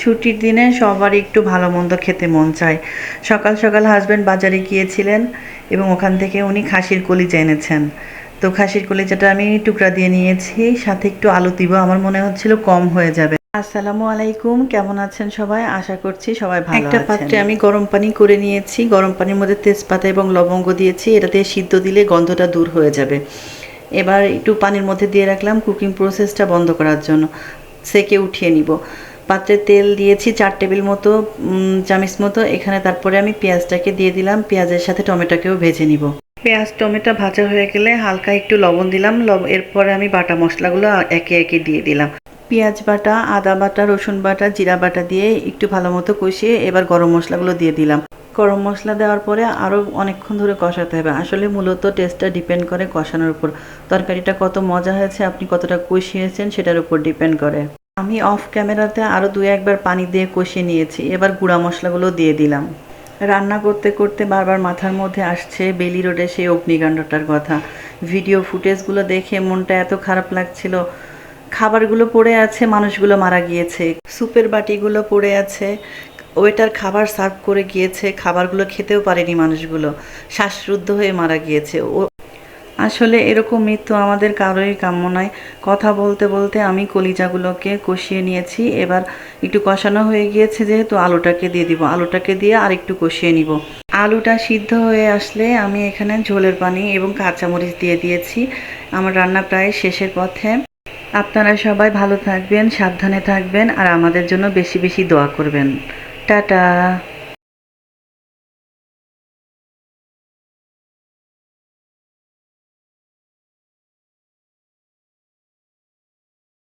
ছুটির দিনে সবারই একটু ভালো মন্দ খেতে মন চায়। সকাল সকাল হাজব্যান্ড বাজারে গিয়েছিলেন এবং ওখান থেকে উনি খাসির কলিজা এনেছেন। তো খাসির কলিজাটা আমি টুকরা দিয়ে নিয়েছি সাথে একটু আলু দিব আমার মনে হচ্ছিল কম হয়ে যাবে। আসসালামু আলাইকুম কেমন আছেন সবাই? আশা করছি সবাই ভালো একটা পাত্রে আমি গরম পানি করে নিয়েছি গরম পানির মধ্যে তেজপাতা এবং লবঙ্গ দিয়েছি এটাতে সিদ্ধ দিলে গন্ধটা দূর হয়ে যাবে। এবার একটু পানির মধ্যে দিয়ে রাখলাম কুকিং প্রসেসটা বন্ধ করার জন্য। সেকে উঠিয়ে নিব। পাত্রে তেল দিয়েছি চার টেবিল মতো চামচ মতো। এখানে তারপরে আমি পেঁয়াজটাকে দিয়ে দিলাম। পেঁয়াজের সাথে টমেটোকেও ভেজে নিব। পেঁয়াজ টমেটো ভাজা হয়ে গেলে হালকা একটু লবণ দিলাম। এরপরে আমি বাটা মশলাগুলো একে একে দিয়ে দিলাম। পেঁয়াজ বাটা আদা বাটা রসুন বাটা জিরা বাটা দিয়ে একটু ভালো মতো কষিয়ে এবার গরম মশলাগুলো দিয়ে দিলাম। গরম মশলা দেওয়ার পরে আরও অনেকক্ষণ ধরে কষাতে হবে। আসলে মূলত টেস্টটা ডিপেন্ড করে কষানোর উপর। তরকারিটা কত মজা হয়েছে আপনি কতটা কষিয়েছেন সেটার উপর ডিপেন্ড করে। আমি অফ ক্যামেরাতে আরও দু একবার পানি দিয়ে কষিয়ে নিয়েছি। এবার গুঁড়া মশলাগুলো দিয়ে দিলাম। রান্না করতে করতে বারবার মাথার মধ্যে আসছে বেলি রোডে সেই অগ্নিকাণ্ডটার কথা। ভিডিও ফুটেজগুলো দেখে মনটা এত খারাপ লাগছিল। খাবারগুলো পড়ে আছে, মানুষগুলো মারা গিয়েছে। স্যুপের বাটিগুলো পড়ে আছে। ওয়েটার খাবার সার্ভ করে গিয়েছে। খাবারগুলো খেতেও পারেনি মানুষগুলো। শ্বাসরুদ্ধ হয়ে মারা গিয়েছে। ও আসলে এরকম মৃত্যু আমাদের কারোই কাম্য নয়। কথা বলতে বলতে আমি কলিজাগুলোকে কষিয়ে নিয়েছি। এবার একটু কষানো হয়ে গিয়েছে যেহেতু আলুটাকে দিয়ে দিব। আলুটাকে দিয়ে আর একটু কষিয়ে নিব। আলুটা সিদ্ধ হয়ে আসলে আমি এখানে ঝোলের পানি এবং কাঁচামরিচ দিয়ে দিয়েছি। আমার রান্না প্রায় শেষের পথে। আপনারা সবাই ভালো থাকবেন, সাবধানে থাকবেন আর আমাদের জন্য বেশি বেশি দোয়া করবেন। টাটা!